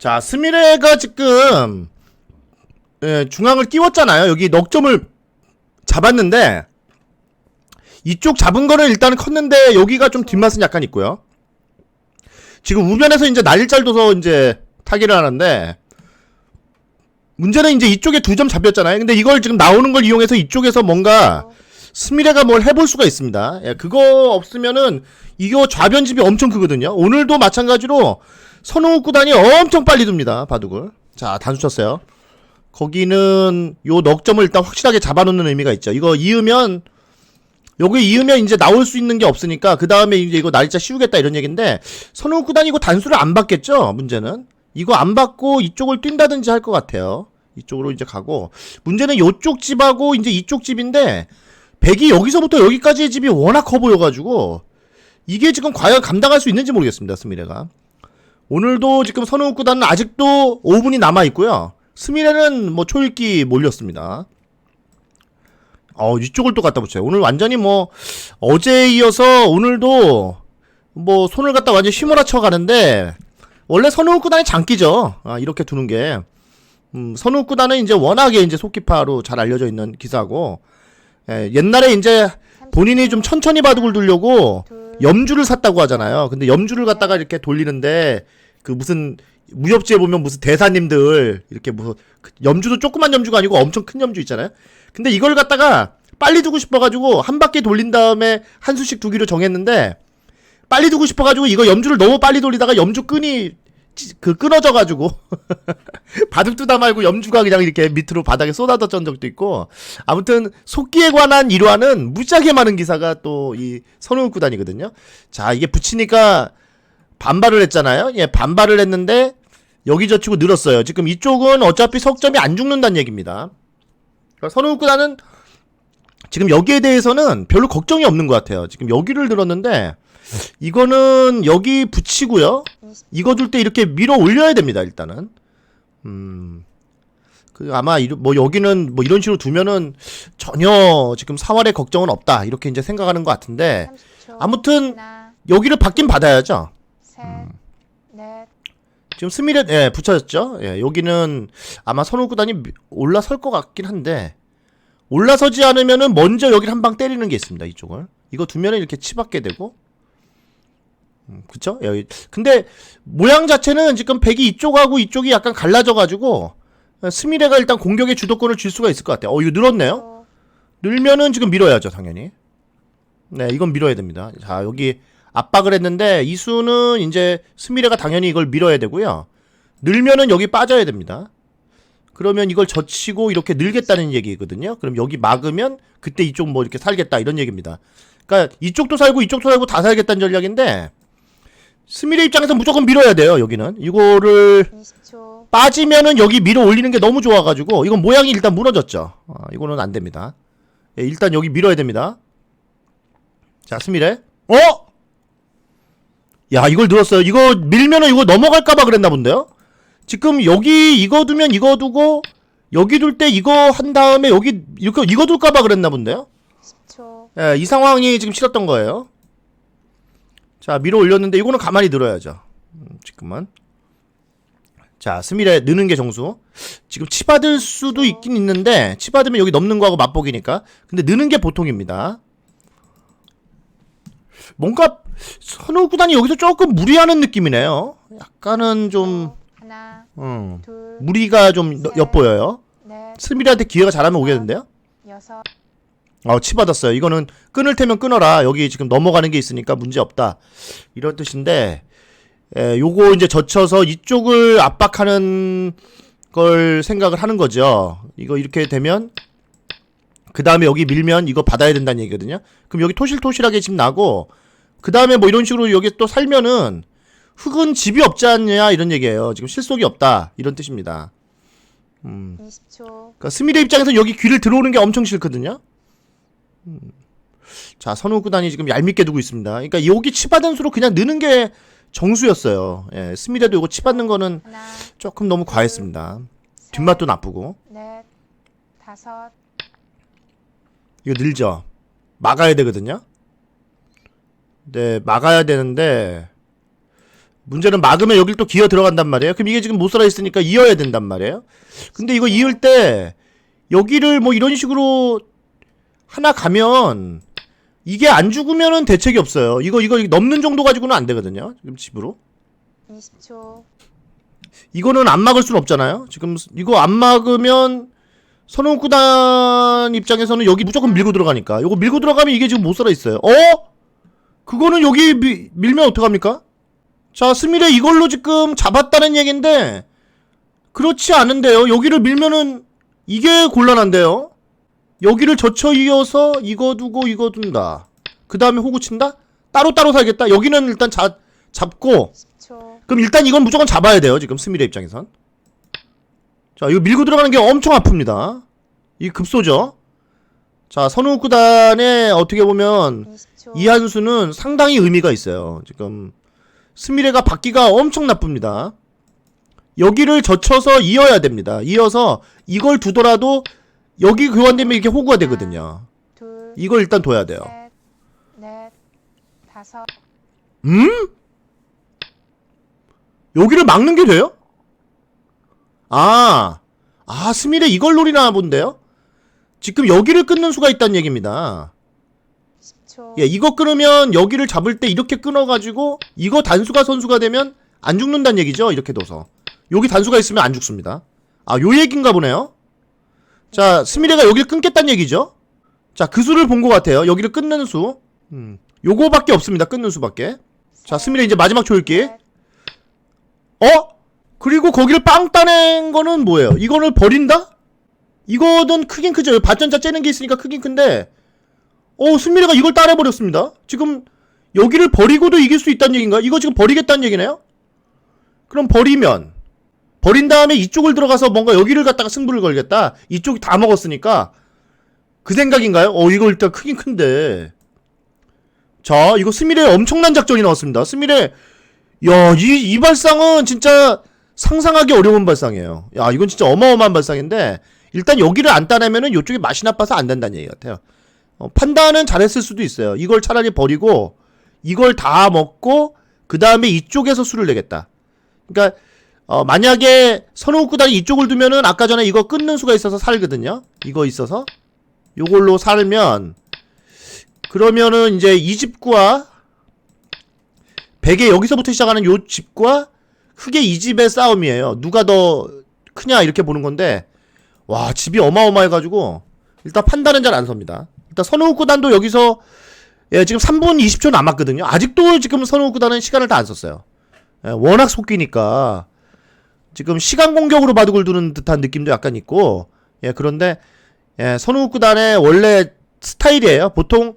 자, 스미레가 지금 예, 중앙을 띄웠잖아요. 여기 넉점을 잡았는데 이쪽 잡은 거는 일단 컸는데 여기가 좀 뒷맛은 약간 있고요. 지금 우변에서 이제 날짤 둬서 이제 타기를 하는데 문제는 이제 이쪽에 두 점 잡혔잖아요. 근데 이걸 지금 나오는 걸 이용해서 이쪽에서 뭔가 스미레가 뭘 해볼 수가 있습니다. 예, 그거 없으면은 이거 좌변집이 엄청 크거든요. 오늘도 마찬가지로 선우 구단이 엄청 빨리 둡니다. 바둑을. 자, 단수 쳤어요. 거기는 요 넉점을 일단 확실하게 잡아놓는 의미가 있죠. 이거 이으면 여기 이으면 이제 나올 수 있는 게 없으니까 그 다음에 이제 이거 날짜 씌우겠다 이런 얘기인데 선우 구단이 이거 단수를 안 받겠죠. 문제는 이거 안 받고 이쪽을 뛴다든지 할 것 같아요. 이쪽으로 이제 가고 문제는 요쪽 집하고 이제 이쪽 집인데 백이 여기서부터 여기까지의 집이 워낙 커 보여가지고 이게 지금 과연 감당할 수 있는지 모르겠습니다. 스미레가 오늘도 지금 선우 구단은 아직도 5분이 남아 있고요. 스미레는 뭐 초읽기 몰렸습니다. 어 이쪽을 또 갖다 붙여요. 오늘 완전히 뭐 어제에 이어서 오늘도 뭐 손을 갖다 완전 휘몰아쳐 가는데 원래 선우 구단의 장기죠. 아, 이렇게 두는 게 음, 선우 구단은 이제 워낙에 이제 속기파로 잘 알려져 있는 기사고 예, 옛날에 이제 본인이 좀 천천히 바둑을 두려고 염주를 샀다고 하잖아요. 근데 염주를 갖다가 이렇게 돌리는데 그 무슨 무협지에 보면 무슨 대사님들 이렇게 무슨 그 염주도 조그만 염주가 아니고 엄청 큰 염주 있잖아요. 근데 이걸 갖다가 빨리 두고 싶어가지고 한 바퀴 돌린 다음에 한 수씩 두기로 정했는데 빨리 두고 싶어가지고 이거 염주를 너무 빨리 돌리다가 염주 끈이 찌- 그 끊어져가지고 바둑 두다 말고 염주가 그냥 이렇게 밑으로 바닥에 쏟아졌던 적도 있고 아무튼 속기에 관한 일화는 무지하게 많은 기사가 또 이 선우 구단이거든요. 자 이게 붙이니까 반발을 했잖아요. 예 반발을 했는데 여기 저치고 늘었어요. 지금 이쪽은 어차피 석점이 안 죽는다는 얘기입니다. 그러니까 선우 구단은 지금 여기에 대해서는 별로 걱정이 없는 것 같아요. 지금 여기를 들었는데 이거는 여기 붙이고요. 이거 둘때 이렇게 밀어 올려야 됩니다. 일단은. 음. 그 아마 뭐 여기는 뭐 이런 식으로 두면은 전혀 지금 사활의 걱정은 없다. 이렇게 이제 생각하는 것 같은데 30초. 아무튼 여기를 받긴 받아야죠. 셋, 넷, 지금 스미렛 예, 붙여졌죠. 예, 여기는 아마 선우 구단이 미- 올라설 것 같긴 한데 올라서지 않으면은 먼저 여기를 한 방 때리는 게 있습니다. 이쪽을 이거 두면은 이렇게 치받게 되고, 음, 그쵸? 여기 근데 모양 자체는 지금 백이 이쪽하고 이쪽이 약간 갈라져가지고 어, 스미레가 일단 공격의 주도권을 줄 수가 있을 것 같아요. 어 이거 늘었네요. 초, 늘면은 지금 밀어야죠, 당연히. 네, 이건 밀어야 됩니다. 자, 여기 압박을 했는데 이수는 이제 스미레가 당연히 이걸 밀어야 되고요. 늘면은 여기 빠져야 됩니다. 그러면 이걸 젖히고 이렇게 늘겠다는 얘기거든요. 그럼 여기 막으면 그때 이쪽 뭐 이렇게 살겠다 이런 얘기입니다. 그러니까 이쪽도 살고 이쪽도 살고 다 살겠다는 전략인데 스미레 입장에서 무조건 밀어야 돼요. 여기는 이거를 20초. 빠지면은 여기 밀어 올리는 게 너무 좋아가지고 이건 모양이 일단 무너졌죠. 아, 이거는 안 됩니다. 예, 일단 여기 밀어야 됩니다. 자, 스미레. 어? 야, 이걸 늘었어요. 이거 밀면은 이거 넘어갈까봐 그랬나 본데요? 지금 여기 이거 두면 이거 두고 여기 둘 때 이거 한 다음에 여기 이렇게 이거 둘까봐 그랬나 본데요? 10초. 예, 이 상황이 지금 싫었던 거예요. 자, 밀어 올렸는데 이거는 가만히 들어야죠. 음, 지금은. 자, 스미레 느는 게 정수. 지금 치받을 수도 있긴 있는데 치받으면 여기 넘는 거하고 맛보기니까. 근데 느는 게 보통입니다. 뭔가 선우 구단이 여기서 조금 무리하는 느낌이네요. 약간은 좀 하나, 음, 둘, 무리가 좀 너- 엿보여요. 넷, 스미레한테 기회가 잘하면 오겠는데요? 여섯, 어, 치 받았어요. 이거는 끊을 테면 끊어라. 여기 지금 넘어가는 게 있으니까 문제 없다. 이런 뜻인데, 에, 요거 이제 젖혀서 이쪽을 압박하는 걸 생각을 하는 거죠. 이거 이렇게 되면, 그 다음에 여기 밀면 이거 받아야 된다는 얘기거든요. 그럼 여기 토실토실하게 집 나고, 그 다음에 뭐 이런 식으로 여기 또 살면은, 흙은 집이 없지 않냐 이런 얘기예요. 지금 실속이 없다. 이런 뜻입니다. 20초. 그러니까 스미레 입장에서 여기 귀를 들어오는 게 엄청 싫거든요. 음. 자, 선우 구단이 지금 얄밉게 두고 있습니다. 그러니까 여기 치받은 수로 그냥 느는 게 정수였어요. 예, 스미레도 이거 치받는 거는 하나, 조금 너무 과했습니다. 셋, 뒷맛도 나쁘고. 넷, 다섯, 이거 늘죠. 막아야 되거든요. 네, 막아야 되는데 문제는 막으면 여길 또 기어 들어간단 말이에요. 그럼 이게 지금 못 살아 있으니까 이어야 된단 말이에요. 근데 이거 이을 때 여기를 뭐 이런 식으로 하나 가면 이게 안 죽으면은 대책이 없어요. 이거 이거 넘는 정도 가지고는 안 되거든요. 지금 집으로. 20초, 이거는 안 막을 수는 없잖아요. 지금 이거 안 막으면 선홍 구단 입장에서는 여기 무조건 밀고 들어가니까. 이거 밀고 들어가면 이게 지금 못 살아 있어요. 어? 그거는 여기 미- 밀면 어떡합니까? 자, 스미레 이걸로 지금 잡았다는 얘긴데 그렇지 않은데요. 여기를 밀면은 이게 곤란한데요. 여기를 젖혀 이어서 이거 두고 이거 둔다. 그 다음에 호구 친다? 따로따로 살겠다. 여기는 일단 잡, 잡고 10초, 그럼 일단 이건 무조건 잡아야 돼요. 지금 스미레 입장에선. 자, 이거 밀고 들어가는 게 엄청 아픕니다. 이 급소죠. 자, 선우 구단의 어떻게 보면 20초, 이한 수는 상당히 의미가 있어요. 지금 스미레가 받기가 엄청 나쁩니다. 여기를 젖혀서 이어야 됩니다. 이어서 이걸 두더라도 여기 교환되면 이렇게 호구가 되거든요. 둘, 이걸 일단 둬야 돼요. 셋, 넷, 다섯, 음? 여기를 막는 게 돼요? 아, 아, 스미레 이걸 노리나 본데요? 지금 여기를 끊는 수가 있다는 얘기입니다. 10초, 예, 이거 끊으면 여기를 잡을 때 이렇게 끊어가지고 이거 단수가 선수가 되면 안 죽는다는 얘기죠? 이렇게 둬서. 여기 단수가 있으면 안 죽습니다. 아, 요 얘기인가 보네요? 자, 스미레가 여기를 끊겠다는 얘기죠? 자, 그 수를 본 것 같아요. 여기를 끊는 수. 음, 요거밖에 없습니다. 끊는 수밖에. 자, 스미레 이제 마지막 조일기. 넷, 어? 그리고 거기를 빵 따낸 거는 뭐예요? 이거를 버린다? 이거는 크긴 크죠. 발전자 째는 게 있으니까 크긴 큰데, 어, 승미래가 이걸 따내버렸습니다. 지금, 여기를 버리고도 이길 수 있다는 얘기인가? 이거 지금 버리겠다는 얘기네요? 그럼 버리면, 버린 다음에 이쪽을 들어가서 뭔가 여기를 갖다가 승부를 걸겠다? 이쪽이 다 먹었으니까, 그 생각인가요? 어, 이거 일단 크긴 큰데. 자, 이거 스미레 엄청난 작전이 나왔습니다. 스미레, 야, 이, 이 발상은 진짜 상상하기 어려운 발상이에요. 야, 이건 진짜 어마어마한 발상인데, 일단 여기를 안 따내면은 이쪽이 맛이 나빠서 안 된다는 얘기 같아요. 어, 판단은 잘했을 수도 있어요. 이걸 차라리 버리고, 이걸 다 먹고, 그 다음에 이쪽에서 수를 내겠다. 그러니까, 어, 만약에 선호 구단이 이쪽을 두면은 아까 전에 이거 끊는 수가 있어서 살거든요. 이거 있어서. 요걸로 살면, 그러면은 이제 이 집과 백의 여기서부터 시작하는 요 집과 흑의 이 집의 싸움이에요. 누가 더 크냐 이렇게 보는 건데 와 집이 어마어마해가지고 일단 판단은 잘 안 섭니다. 일단 선우 구단도 여기서 예, 지금 3분 20초 남았거든요. 아직도 지금 선우 구단은 시간을 다 안 썼어요. 예, 워낙 속기니까 지금 시간 공격으로 바둑을 두는 듯한 느낌도 약간 있고 예, 그런데 예, 선우 구단의 원래 스타일이에요. 보통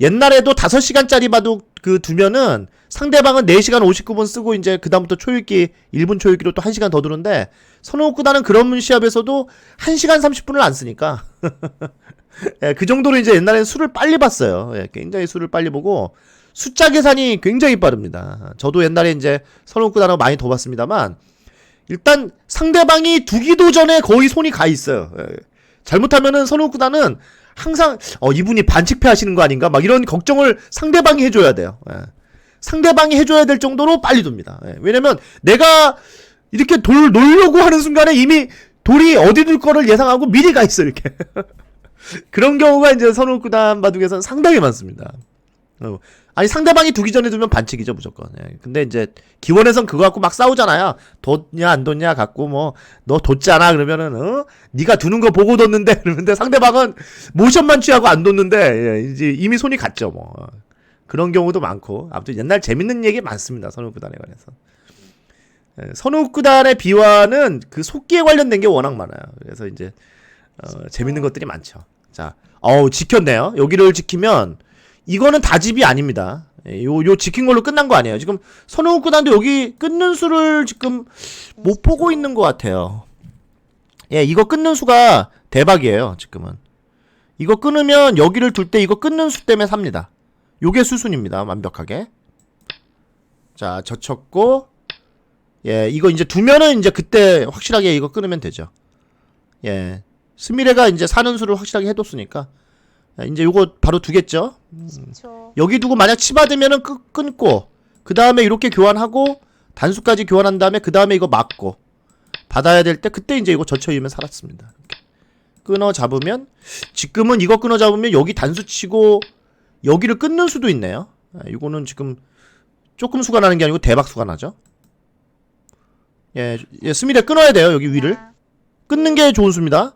옛날에도 5시간짜리 바둑 그 두면은 상대방은 4시간 59분 쓰고 이제 그다음부터 초읽기 1분 초읽기로 또 1시간 더 두는데 선호 구단은 그런 시합에서도 1시간 30분을 안 쓰니까 예, 그 정도로 이제 옛날에는 수를 빨리 봤어요. 예, 굉장히 수를 빨리 보고 숫자 계산이 굉장히 빠릅니다. 저도 옛날에 이제 선호 구단하고 많이 더 봤습니다만 일단 상대방이 두기도 전에 거의 손이 가 있어요. 예. 잘못하면은 선호 구 단은 항상 어 이분이 반칙패 하시는 거 아닌가 막 이런 걱정을 상대방이 해줘야 돼요. 예. 상대방이 해줘야 될 정도로 빨리 둡니다. 예. 왜냐면 내가 이렇게 돌 놓으려고 하는 순간에 이미 돌이 어디 둘 거를 예상하고 미리 가 있어 이렇게. 그런 경우가 이제 선우 구단 바둑에서는 상당히 많습니다. 어, 아니 상대방이 두기 전에 두면 반칙이죠 무조건. 예. 근데 이제 기원에선 그거 갖고 막 싸우잖아요. 뒀냐 안 뒀냐 갖고 뭐 너 뒀잖아 그러면은 어 네가 두는 거 보고 뒀는데 그러는데 상대방은 모션만 취하고 안 뒀는데 예, 이제 이미 손이 갔죠 뭐. 어. 그런 경우도 많고 아무튼 옛날 재밌는 얘기 많습니다 선우 구단에 관해서. 예, 선우 구단의 비화는 그 속기에 관련된 게 워낙 많아요. 그래서 이제 어, 재밌는 것들이 많죠. 자, 어우 지켰네요. 여기를 지키면 이거는 다집이 아닙니다. 예, 요, 요 지킨 걸로 끝난 거 아니에요. 지금 선우 구단도 여기 끊는 수를 지금 못 보고 있는 것 같아요. 예, 이거 끊는 수가 대박이에요. 지금은 이거 끊으면 여기를 둘 때 이거 끊는 수 때문에 삽니다. 요게 수순입니다. 완벽하게. 자, 젖혔고 예, 이거 이제 두면은 이제 그때 확실하게 이거 끊으면 되죠. 예. 스미레가 이제 사는 수를 확실하게 해뒀으니까 예, 이제 요거 바로 두겠죠. 10초, 여기 두고 만약 치받으면은 끊, 끊고 그 다음에 이렇게 교환하고 단수까지 교환한 다음에 그 다음에 이거 맞고 받아야 될 때 그때 이제 이거 젖혀이면 살았습니다. 끊어 잡으면 지금은 이거 끊어 잡으면 여기 단수 치고 여기를 끊는 수도 있네요. 아, 이거는 지금 조금 수가 나는 게 아니고 대박 수가 나죠. 예, 예 스미레 끊어야 돼요 여기 위를 하나, 끊는 게 좋은 수입니다.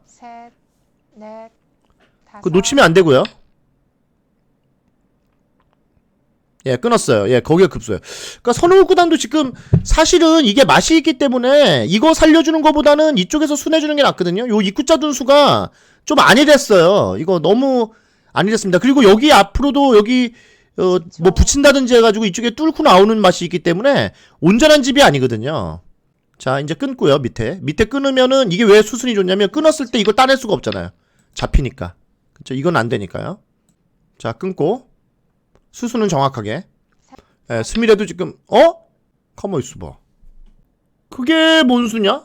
그 놓치면 안 되고요. 예, 끊었어요. 예, 거기가 급소예요. 그러니까 선우 구단도 지금 사실은 이게 맛이 있기 때문에 이거 살려주는 것보다는 이쪽에서 순해주는 게 낫거든요. 요 입구자 dun수가 좀 안일했어요. 이거 너무 안일했습니다. 그리고 여기 앞으로도 여기 어, 뭐 붙인다든지 해가지고 이쪽에 뚫고 나오는 맛이 있기 때문에 온전한 집이 아니거든요. 자, 이제 끊고요, 밑에. 밑에 끊으면은 이게 왜 수순이 좋냐면 끊었을 때 이걸 따낼 수가 없잖아요. 잡히니까. 그쵸? 이건 안 되니까요. 자, 끊고. 수순은 정확하게. 예, 스미레도 지금, 어? 가만 있어봐. 그게 뭔 수냐?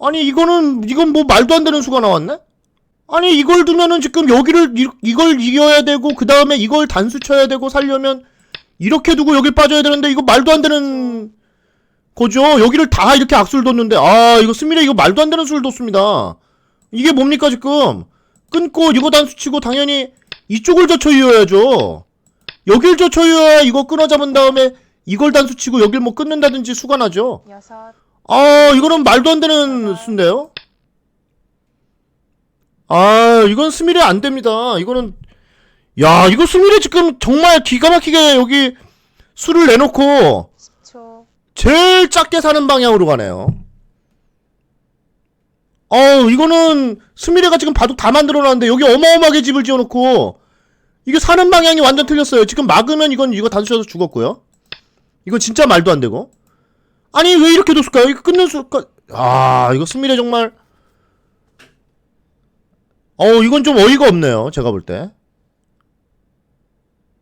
아니, 이거는, 이건 뭐 말도 안 되는 수가 나왔네? 아니, 이걸 두면은 지금 여기를, 이- 이걸 이겨야 되고, 그 다음에 이걸 단수 쳐야 되고, 살려면, 이렇게 두고 여길 빠져야 되는데, 이거 말도 안 되는 거죠. 여기를 다 이렇게 악수를 뒀는데, 아, 이거 스미레 이거 말도 안 되는 수를 뒀습니다. 이게 뭡니까, 지금? 끊고, 이거 단수 치고, 당연히 이쪽을 젖혀 이어야죠. 여길 젖혀 이어야 이거 끊어 잡은 다음에, 이걸 단수 치고, 여길 뭐 끊는다든지 수가 나죠. 여섯, 아, 이거는 말도 안 되는 수인데요? 아, 이건 스미레 안 됩니다. 이거는, 야, 이거 스미레 지금 정말 기가 막히게 여기 수를 내놓고, 10초, 제일 작게 사는 방향으로 가네요. 어우, 이거는 스미레가 지금 바둑 다 만들어 놨는데 여기 어마어마하게 집을 지어 놓고 이게 사는 방향이 완전 틀렸어요. 지금 막으면 이건 이거 단수셔서 죽었고요. 이거 진짜 말도 안 되고. 아니, 왜 이렇게 뒀을까요? 이거 끊는 수가 아, 이거 스미레 정말 어우, 이건 좀 어이가 없네요. 제가 볼 때.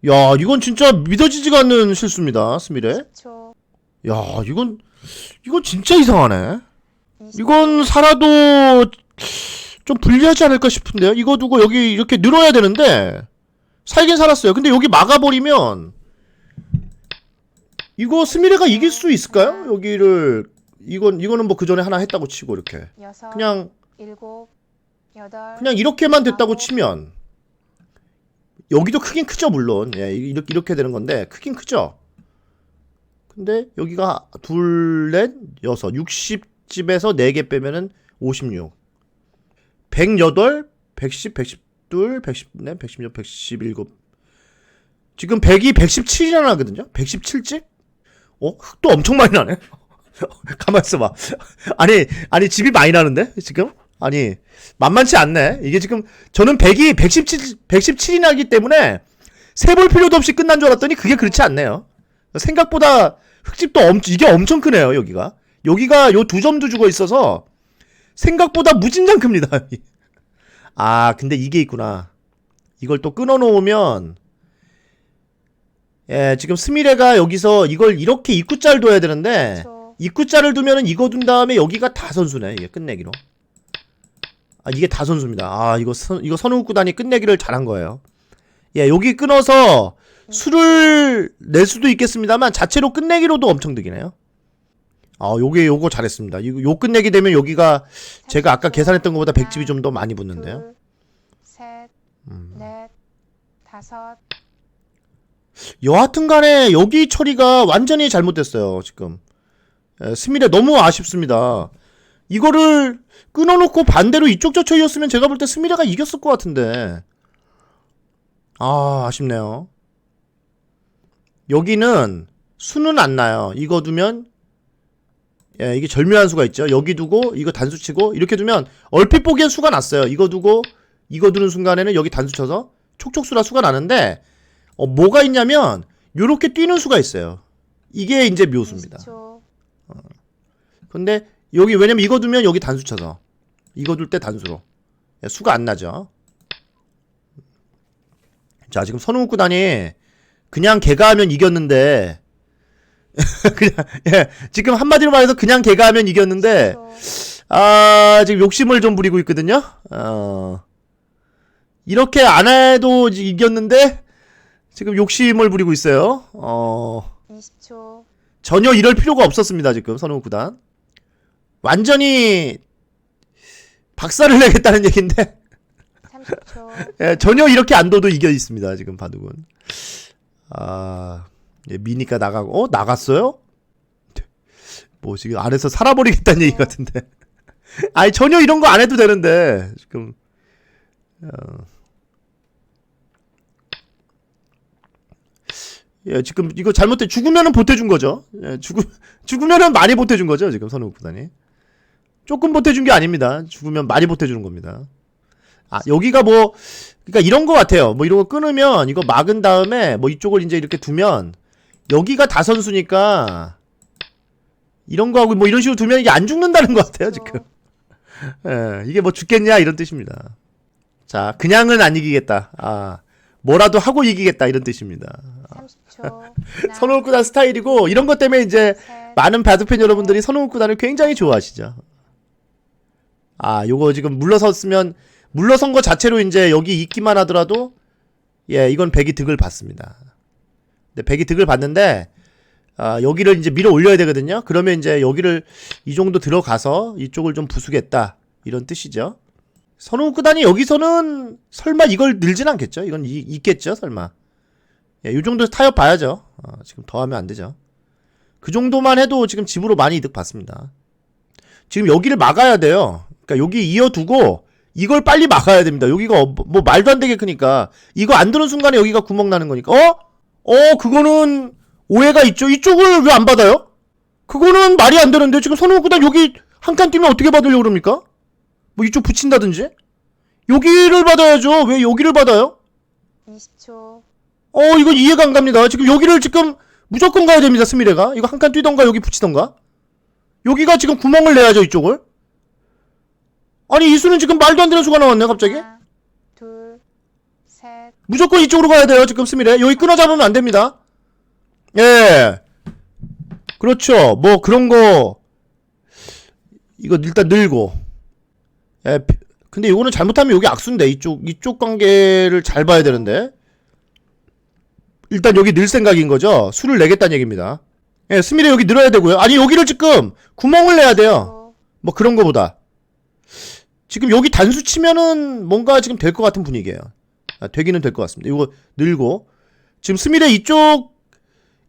야, 이건 진짜 믿어지지가 않는 실수입니다. 스미레. 10초, 야, 이건 이건 진짜 이상하네. 20초, 이건 살아도 좀 불리하지 않을까 싶은데요. 이거 두고 여기 이렇게 늘어야 되는데 살긴 살았어요. 근데 여기 막아버리면 이거 스미레가 이길 수 있을까요? 여기를 이건 이거는 뭐 그 전에 하나 했다고 치고 이렇게 그냥 그냥 이렇게만 됐다고 치면 여기도 크긴 크죠 물론 예 이렇게 이렇게 되는 건데 크긴 크죠. 근데 여기가 둘, 넷, 여섯, 60 집에서 4개 빼면은 56. 108, 110, 112, 114, 116, 117. 지금 100이 117이나 나거든요? 117집? 어? 흙도 엄청 많이 나네? 가만 있어 봐. 아니, 아니, 집이 많이 나는데? 지금? 아니, 만만치 않네. 이게 지금, 저는 100이 117, 117이 나기 때문에 세볼 필요도 없이 끝난 줄 알았더니 그게 그렇지 않네요. 생각보다 흙집도 엄, 이게 엄청 크네요, 여기가. 여기가 요 두 점도 죽어 있어서 생각보다 무진장 큽니다. 아, 근데 이게 있구나. 이걸 또 끊어 놓으면 예, 지금 스미레가 여기서 이걸 이렇게 입구자를 둬야 되는데 10초, 입구자를 두면은 이거 둔 다음에 여기가 다 선수네. 이게 끝내기로. 아, 이게 다 선수입니다. 아, 이거 선, 이거 선우 구단이 끝내기를 잘한 거예요. 예, 여기 끊어서 수를 낼 수도 있겠습니다만 자체로 끝내기로도 엄청 득이네요. 아, 요게 요거 잘했습니다. 이거 요 끝내기 되면 여기가 제가 아까 계산했던 것보다 백집이 좀 더 많이 붙는데요. 둘, 셋, 음. 넷, 다섯, 여하튼 간에 여기 처리가 완전히 잘못됐어요, 지금. 예, 스미레 너무 아쉽습니다. 이거를 끊어놓고 반대로 이쪽 저처이었으면 제가 볼 때 스미레가 이겼을 것 같은데. 아, 아쉽네요. 여기는 수는 안 나요. 이거 두면, 예, 이게 절묘한 수가 있죠. 여기 두고, 이거 단수 치고, 이렇게 두면, 얼핏 보기엔 수가 났어요. 이거 두고, 이거 두는 순간에는 여기 단수 쳐서, 촉촉수라 수가 나는데, 어, 뭐가 있냐면 요렇게 뛰는 수가 있어요. 이게 이제 묘수입니다. 20초, 근데 여기 왜냐면 이거 두면 여기 단수 쳐서 이거 둘 때 단수로 예, 수가 안 나죠. 자 지금 선우 구단이 그냥 개가 하면 이겼는데 그냥 예. 지금 한마디로 말해서 그냥 개가 하면 이겼는데 10초, 아 지금 욕심을 좀 부리고 있거든요. 어. 이렇게 안 해도 이겼는데 지금 욕심을 부리고 있어요. 어. 20초, 전혀 이럴 필요가 없었습니다 지금 선우 구단. 완전히 박살을 내겠다는 얘기인데. 30초. 예, 전혀 이렇게 안 둬도 이겨 있습니다 지금 바둑은 아 예, 미니까 나가고 어 나갔어요? 뭐 지금 안에서 살아버리겠다는 얘기 같은데. 아니 전혀 이런 거 안 해도 되는데 지금. 어. 예 지금 이거 잘못돼 죽으면은 보태준 거죠. 예, 죽으 죽으면은 많이 보태준 거죠 지금 선우 구단이. 조금 보태준 게 아닙니다. 죽으면 많이 보태주는 겁니다. 아 여기가 뭐 그러니까 이런 거 같아요. 뭐 이런 거 끊으면 이거 막은 다음에 뭐 이쪽을 이제 이렇게 두면 여기가 다선수니까 이런 거 하고 뭐 이런 식으로 두면 이게 안 죽는다는 것 같아요 지금 예, 이게 뭐 죽겠냐 이런 뜻입니다. 자, 그냥은 안 이기겠다. 아, 뭐라도 하고 이기겠다 이런 뜻입니다. 30초. 선호울 구단 스타일이고 이런 것 때문에 이제 많은 바둑팬 여러분들이 선호울 구단을 굉장히 좋아하시죠. 아, 요거 지금 물러섰으면 물러선 거 자체로 이제 여기 있기만 하더라도 예, 이건 백이 득을 받습니다. 근데 백이 득을 받는데 아, 여기를 이제 밀어 올려야 되거든요. 그러면 이제 여기를 이 정도 들어가서 이쪽을 좀 부수겠다. 이런 뜻이죠. 선우 구단이 여기서는 설마 이걸 늘진 않겠죠? 이건 이, 있겠죠, 설마. 예, 이 정도 타협 봐야죠. 어, 지금 더 하면 안 되죠. 그 정도만 해도 지금 집으로 많이 이득 받습니다. 지금 여기를 막아야 돼요. 그러니까 여기 이어두고 이걸 빨리 막아야 됩니다. 여기가 어, 뭐 말도 안 되게 크니까 이거 안 드는 순간에 여기가 구멍 나는 거니까 어? 어 그거는 오해가 있죠. 이쪽을 왜 안 받아요? 그거는 말이 안 되는데 지금 선우 구단 여기 한 칸 뛰면 어떻게 받으려고 그럽니까? 뭐 이쪽 붙인다든지? 여기를 받아야죠. 왜 여기를 받아요? 20초. 어, 이거 이해가 안 갑니다. 지금 여기를 지금 무조건 가야 됩니다, 스미레가. 이거 한 칸 뛰던가 여기 붙이던가. 여기가 지금 구멍을 내야죠, 이쪽을. 아니, 이 수는 지금 말도 안 되는 수가 나왔네, 갑자기. 무조건 이쪽으로 가야 돼요, 지금 스미레. 여기 끊어 잡으면 안 됩니다. 예. 그렇죠. 뭐 그런 거 이거 일단 늘고. 예. 피- 근데 이거는 잘못하면 여기 악순데 이쪽 이쪽 관계를 잘 봐야 되는데. 일단 여기 늘 생각인 거죠. 수를 내겠다는 얘기입니다. 예, 스미레 여기 늘어야 되고요. 아니 여기를 지금 구멍을 내야 돼요. 5, 뭐 그런 거보다 지금 여기 단수 치면은 뭔가 지금 될 것 같은 분위기예요. 아, 되기는 될 것 같습니다. 이거 늘고 지금 스미레 이쪽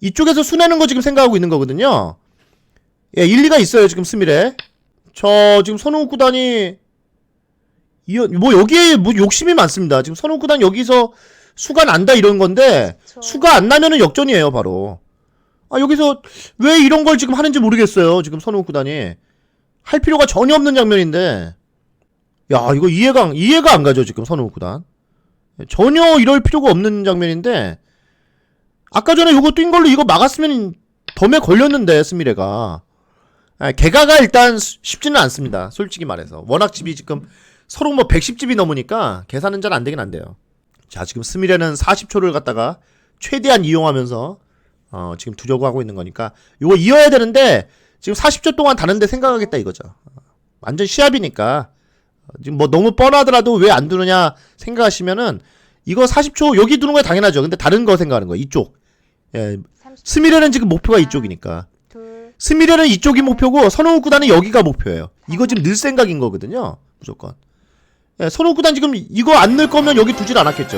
이쪽에서 수내는 거 지금 생각하고 있는 거거든요. 예, 일리가 있어요 지금 스미레. 저 지금 선우 구단이 이어 뭐 여기에 뭐 욕심이 많습니다. 지금 선우 구단 여기서 수가 난다 이런 건데 초. 수가 안 나면은 역전이에요 바로. 아 여기서 왜 이런 걸 지금 하는지 모르겠어요. 지금 선우 구단이 할 필요가 전혀 없는 장면인데 야 이거 이해가 이해가 안 가죠 지금 선우 구단 전혀 이럴 필요가 없는 장면인데 아까 전에 요거 뛴 걸로 이거 막았으면 덤에 걸렸는데 스미레가. 아, 개가가 일단 수- 쉽지는 않습니다. 솔직히 말해서. 워낙 집이 지금 서로 뭐 110집이 넘으니까 계산은 잘 안 되긴 안 돼요. 자 지금 스미레는 40초를 갖다가 최대한 이용하면서 어, 지금 두려고 하고 있는 거니까 요거 이어야 되는데 지금 40초 동안 다른데 생각하겠다 이거죠. 어, 완전 시합이니까. 어, 지금 뭐 너무 뻔하더라도 왜 안 두느냐 생각하시면은 이거 40초 여기 두는 거 당연하죠. 근데 다른 거 생각하는 거예요. 이쪽. 예, 30초. 스미레는 지금 목표가 이쪽이니까. 둘, 스미레는 이쪽이 목표고 선호 구단은 여기가 목표예요. 이거 지금 늘 생각인 거거든요. 무조건. 예, 선호 구단 지금 이거 안 넣을 거면 여기 두질 않았겠죠.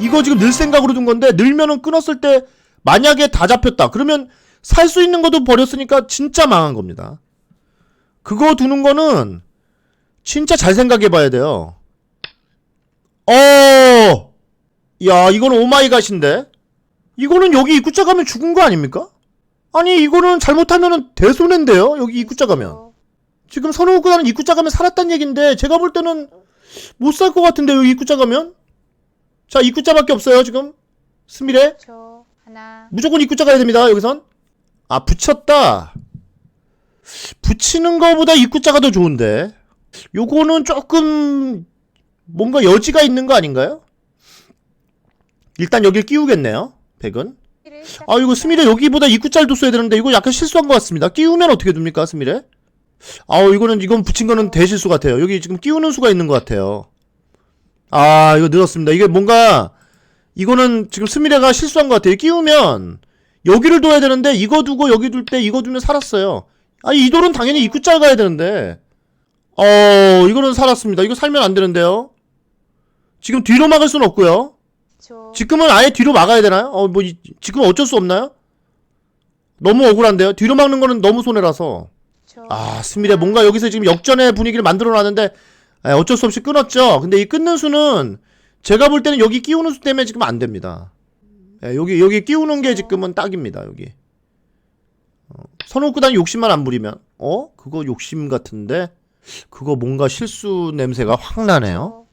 이거 지금 늘 생각으로 둔 건데 늘면은 끊었을 때 만약에 다 잡혔다. 그러면 살 수 있는 것도 버렸으니까 진짜 망한 겁니다. 그거 두는 거는 진짜 잘 생각해 봐야 돼요. 어! 야, 이거는 오마이갓인데? 이거는 여기 입구자 가면 죽은 거 아닙니까? 아니 이거는 잘못하면은 대손해인데요 여기 입구자 가면 20초. 지금 선우 구단은 입구자 가면 살았단 얘긴데 제가 볼 때는 못 살 것 같은데 여기 입구자 가면 자 입구자밖에 없어요 지금 스미레 10초. 하나, 무조건 입구자 가야 됩니다 여기선 아 붙였다 붙이는 거보다 입구자가 더 좋은데 요거는 조금 뭔가 여지가 있는 거 아닌가요? 일단 여길 끼우겠네요 백은 를아 이거 스미레 여기보다 입구짤도 써야 되는데 이거 약간 실수한 것 같습니다. 끼우면 어떻게 됩니까 스미레? 아우 이거는 이건 붙인 거는 대실수 같아요. 여기 지금 끼우는 수가 있는 것 같아요. 아 이거 늘었습니다. 이게 뭔가 이거는 지금 스미레가 실수한 것 같아요. 끼우면 여기를 둬야 되는데 이거 두고 여기 둘 때 이거 두면 살았어요. 아니 이 돌은 당연히 입구짤 가야 되는데 어 이거는 살았습니다. 이거 살면 안 되는데요. 지금 뒤로 막을 수는 없고요. 초 지금은 아예 뒤로 막아야 되나요? 어 뭐 지금 어쩔 수 없나요? 너무 억울한데요. 뒤로 막는 거는 너무 손해라서. 초 아, 스미레 뭔가 여기서 지금 역전의 분위기를 만들어 놨는데 아, 어쩔 수 없이 끊었죠. 근데 이 끊는 수는 제가 볼 때는 여기 끼우는 수 때문에 지금 안 됩니다. 예, 여기 여기 끼우는 게 지금은 딱입니다. 여기. 어, 선호구단 욕심만 안 부리면 어? 그거 욕심 같은데 그거 뭔가 실수 냄새가 확 나네요. 초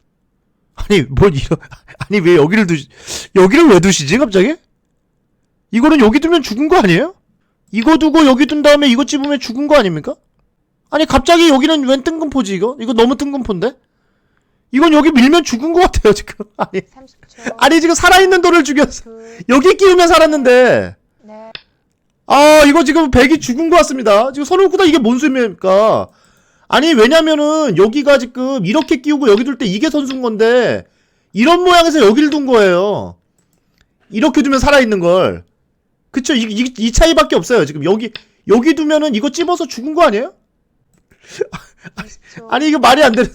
아니 뭘 이런 아니 왜 여기를 두시 여기를 왜 두시지 갑자기? 이거는 여기 두면 죽은 거 아니에요? 이거 두고 여기 둔 다음에 이거 찝으면 죽은 거 아닙니까? 아니 갑자기 여기는 웬 뜬금포지 이거? 이거 너무 뜬금포인데? 이건 여기 밀면 죽은 거 같아요 지금 아니 30초 아니 지금 살아있는 돌을 죽였어 둘 여기 끼우면 살았는데 넷아 이거 지금 백이 죽은 것 같습니다 지금 선호구다 이게 뭔 소리입니까 아니 왜냐면은 여기가 지금 이렇게 끼우고 여기 둘 때 이게 선수인 건데 이런 모양에서 여기를 둔 거예요. 이렇게 두면 살아있는 걸. 그쵸? 이, 이, 이 차이밖에 없어요. 지금 여기 여기 두면은 이거 찝어서 죽은 거 아니에요? 20초 아니 이거 말이 안 되는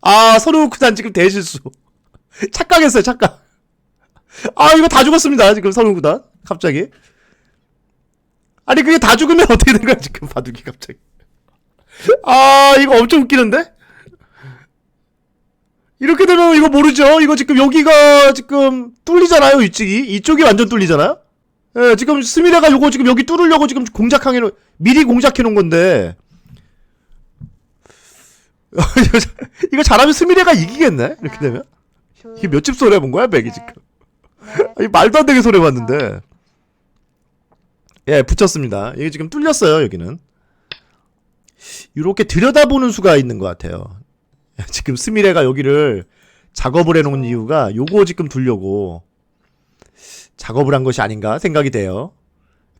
아 선호구단 지금 대실수. 착각했어요 착각. 아 이거 다 죽었습니다 지금 선호구단. 갑자기. 아니 그게 다 죽으면 어떻게 된 거야 지금? 바둑이 갑자기 아 이거 엄청 웃기는데? 이렇게 되면 이거 모르죠? 이거 지금 여기가 지금 뚫리잖아요 이쪽이. 이쪽이 완전 뚫리잖아요? 예 지금 스미레가 요거 지금 여기 뚫으려고 지금 공작해 놓 미리 공작해 놓은 건데. 이거 잘하면 스미레가 이기겠네? 이렇게 되면? 둘 이게 몇집 손해 본 거야 백이 지금? 넷 아니 말도 안 되게 손해 봤는데. 예 붙였습니다. 이게 지금 뚫렸어요 여기는 이렇게 들여다보는 수가 있는 것 같아요 지금 스미레가 여기를 작업을 해놓은 이유가 요거 지금 두려고 작업을 한 것이 아닌가 생각이 돼요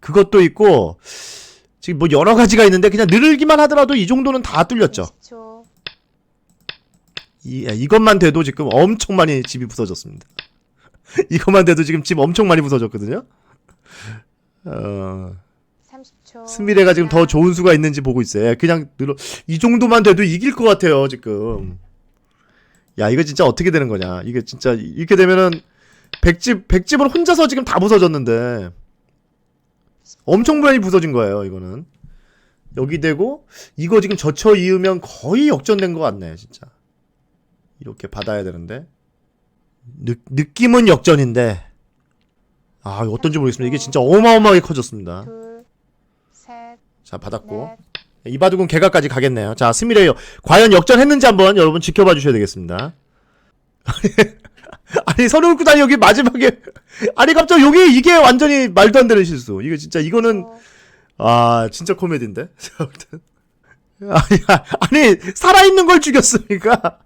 그것도 있고 지금 뭐 여러 가지가 있는데 그냥 늘기만 하더라도 이 정도는 다 뚫렸죠 20초 이, 야, 이것만 돼도 지금 엄청 많이 집이 부서졌습니다. 이것만 돼도 지금 집 엄청 많이 부서졌거든요. 어, 30초 스미레가 지금 더 좋은 수가 있는지 보고 있어요. 그냥 늘어, 이 정도만 돼도 이길 것 같아요, 지금. 야, 이거 진짜 어떻게 되는 거냐. 이게 진짜, 이렇게 되면은, 백집, 백집을 혼자서 지금 다 부서졌는데, 엄청 많이 부서진 거예요, 이거는. 여기 되고, 이거 지금 젖혀 이으면 거의 역전된 것 같네, 진짜. 이렇게 받아야 되는데. 느, 느낌은 역전인데, 아, 어떤지 모르겠습니다. 이게 진짜 어마어마하게 커졌습니다. 자, 받았고. 이 바둑은 개가까지 가겠네요. 자, 스미레요. 과연 역전했는지 한번 여러분 지켜봐 주셔야 되겠습니다. 아니, 선울 구단이 여기 마지막에. 아니, 갑자기 여기 이게 완전히 말도 안 되는 실수. 이거 진짜, 이거는, 아, 진짜 코미디인데? 아니, 아니, 살아있는 걸 죽였으니까.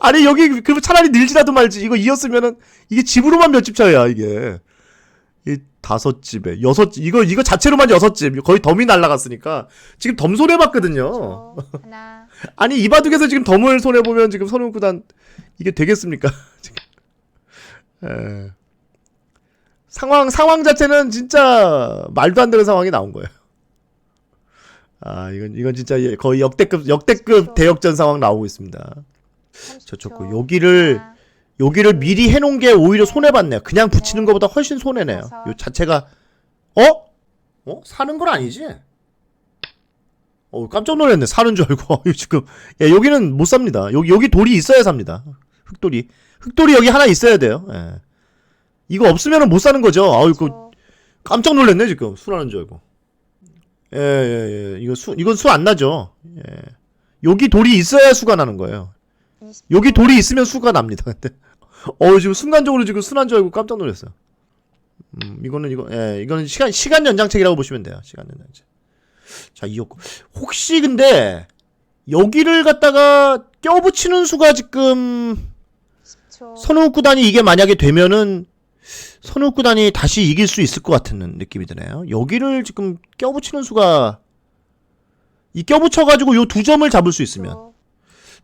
아니, 여기, 그럼 차라리 늘지라도 말지. 이거 이었으면은, 이게 집으로만 몇 집 차이야, 이게. 이 다섯 집에, 여섯 집, 이거, 이거 자체로만 여섯 집. 거의 덤이 날라갔으니까. 지금 덤 손해 봤거든요. 하나 아니, 이 바둑에서 지금 덤을 손해 보면 지금 선우구단, 이게 되겠습니까? 지금. 에. 상황, 상황 자체는 진짜 말도 안 되는 상황이 나온 거예요. 아, 이건, 이건 진짜 예, 거의 역대급, 역대급 대역전 상황 나오고 있습니다. 30초 저쪽고 여기를, 하나, 여기를 미리 해놓은 게 오히려 손해봤네요. 그냥 붙이는 것보다 훨씬 손해네요. 요 자체가, 어? 어? 사는 건 아니지? 어, 깜짝 놀랐네. 사는 줄 알고. 지금, 예, 여기는 못 삽니다. 여기, 여기 돌이 있어야 삽니다. 흑돌이. 흑돌이 여기 하나 있어야 돼요. 예. 이거 없으면 못 사는 거죠. 아우, 이거 초, 깜짝 놀랐네, 지금. 수라는 줄 알고. 예, 예, 예. 이거 수, 이건 수 안 나죠. 예. 여기 돌이 있어야 수가 나는 거예요. 20초, 여기 돌이 있으면 수가 납니다. 근데 어 지금 순간적으로 지금 순한 줄 알고 깜짝 놀랐어요. 음 이거는 이거 예 이거는 시간 시간 연장책이라고 보시면 돼요. 시간 연장책. 자 이었고 혹시 근데 여기를 갖다가 껴붙이는 수가 지금 10초 선우 구단이 이게 만약에 되면은 선우 구단이 다시 이길 수 있을 것 같은 느낌이 드네요. 여기를 지금 껴붙이는 수가 이 껴붙여 가지고 요 두 점을 잡을 수 있으면 초,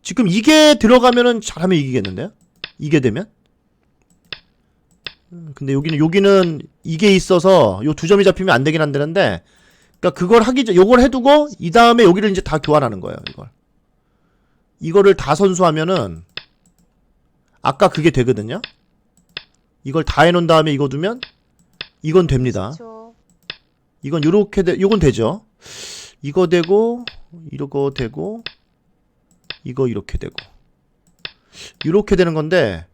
지금 이게 들어가면은 잘하면 이기겠는데요? 이게 되면? 근데 여기는 여기는 이게 있어서 요 두 점이 잡히면 안 되긴 한다는데 그러니까 그걸 하기 전 요걸 해두고 이 다음에 여기를 이제 다 교환하는 거예요 이걸. 이거를 다 선수하면은 아까 그게 되거든요? 이걸 다 해놓은 다음에 이거 두면 이건 됩니다. 10초. 이건 요렇게 돼 요건 되죠. 이거 되고 이거 되고 이거 이렇게 되고 이렇게 되는 건데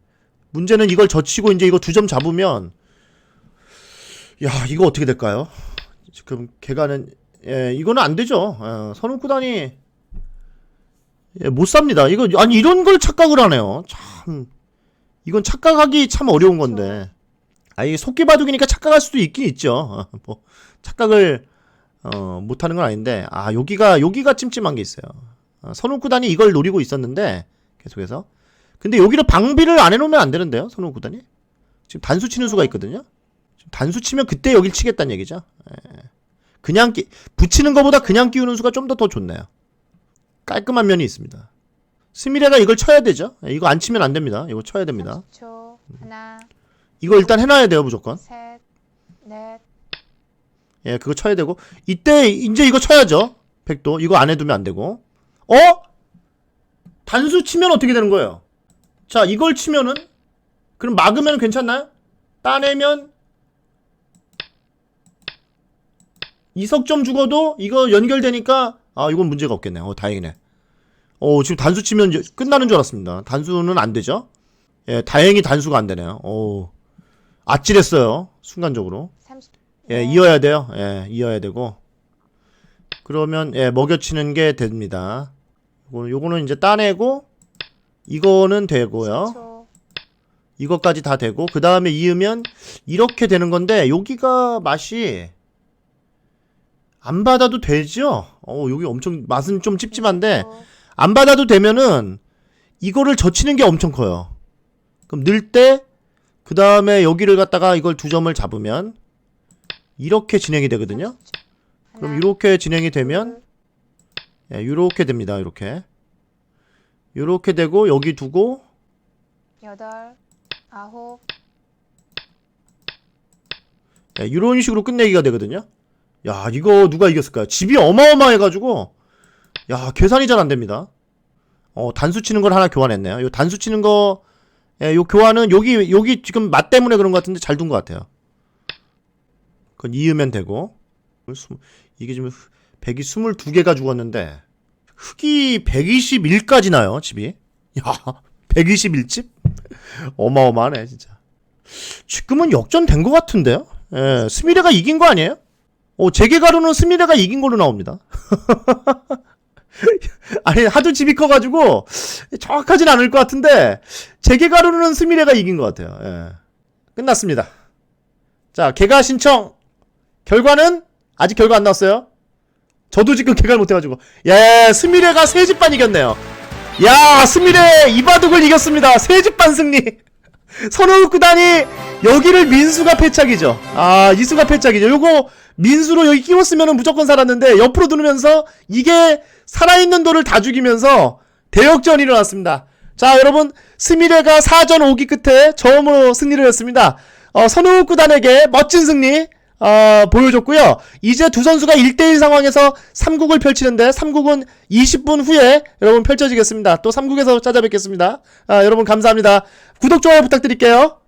문제는 이걸 젖히고 이제 이거 두 점 잡으면 야 이거 어떻게 될까요? 지금 개가는 예 이거는 안 되죠. 어, 선우 구단이 예, 못 삽니다. 이거 아니 이런 걸 착각을 하네요. 참 이건 착각하기 참 어려운 건데. 아 이게 속기 바둑이니까 착각할 수도 있긴 있죠. 어, 뭐 착각을 어, 못하는 건 아닌데 아 여기가 여기가 찜찜한 게 있어요. 어, 선우 구단이 이걸 노리고 있었는데 계속해서 근데 여기를 방비를 안 해놓으면 안 되는데요, 선우 구단이 지금 단수 치는 수가 있거든요. 지금 단수 치면 그때 여길 치겠다는 얘기죠. 예. 그냥 끼, 붙이는 것보다 그냥 끼우는 수가 좀더더 좋네요. 깔끔한 면이 있습니다. 스미레가 이걸 쳐야 되죠. 예, 이거 안 치면 안 됩니다. 이거 쳐야 됩니다. 30초. 하나, 이거 일단 해놔야 돼요, 무조건. 셋, 넷, 예, 그거 쳐야 되고 이때 이제 이거 쳐야죠. 백도 이거 안 해두면 안 되고. 어? 단수 치면 어떻게 되는 거예요? 자, 이걸 치면은 그럼 막으면 괜찮나요? 따내면 이석 점 죽어도 이거 연결되니까 아, 이건 문제가 없겠네. 어, 다행이네. 어, 지금 단수 치면 이제 끝나는 줄 알았습니다. 단수는 안 되죠? 예, 다행히 단수가 안 되네요. 어. 아찔했어요. 순간적으로. 30. 예, 이어야 돼요. 예, 이어야 되고. 그러면 예, 먹여치는 게 됩니다. 요거는 요거는 이제 따내고 이거는 되고요. 10초. 이것까지 다 되고 그 다음에 이으면 이렇게 되는 건데 여기가 맛이 안 받아도 되죠? 어, 여기 엄청 맛은 좀 찝찝한데 20초. 안 받아도 되면은 이거를 젖히는 게 엄청 커요. 그럼 넣을 때그 다음에 여기를 갖다가 이걸 두 점을 잡으면 이렇게 진행이 되거든요. 그럼 하나, 이렇게 진행이 되면 둘, 예, 이렇게 됩니다. 이렇게 이렇게 되고 여기 두고 여덟, 아홉, 예, 이런 식으로 끝내기가 되거든요. 야 이거 누가 이겼을까요? 집이 어마어마해가지고 야 계산이 잘 안 됩니다. 어 단수 치는 걸 하나 교환했네요. 요 단수 치는 거, 예, 요 교환은 여기 여기 지금 맛 때문에 그런 것 같은데 잘 둔 것 같아요. 그건 이으면 되고 이게 지금 흑- 백이 22개가 죽었는데 흑이 121까지 나요 집이. 야 121집? 어마어마하네 진짜. 지금은 역전된 것 같은데요? 예, 스미레가 이긴 거 아니에요? 어, 재개가루는 스미레가 이긴 걸로 나옵니다. 아니, 하도 집이 커가지고, 정확하진 않을 것 같은데, 재개가루는 스미레가 이긴 것 같아요. 예. 끝났습니다. 자, 개가 신청, 결과는? 아직 결과 안 나왔어요. 저도 지금 개가를 못해가지고. 예, 스미레가 세집반 이겼네요. 야, 스미레 이바둑을 이겼습니다. 세집반 승리. 선호우 구단이 여기를 민수가 패착이죠. 아, 이수가 패착이죠. 요거 민수로 여기 끼웠으면 무조건 살았는데 옆으로 두르면서 이게 살아있는 돌을 다 죽이면서 대역전이 일어났습니다. 자, 여러분 스미레가 4전 5기 끝에 처음으로 승리를 했습니다. 어, 선호우 구단에게 멋진 승리 어, 보여줬고요. 이제 두 선수가 1대1 상황에서 3국을 펼치는데 3국은 20분 후에 여러분 펼쳐지겠습니다. 또 3국에서 찾아뵙겠습니다. 아, 여러분 감사합니다. 구독, 좋아요 부탁드릴게요.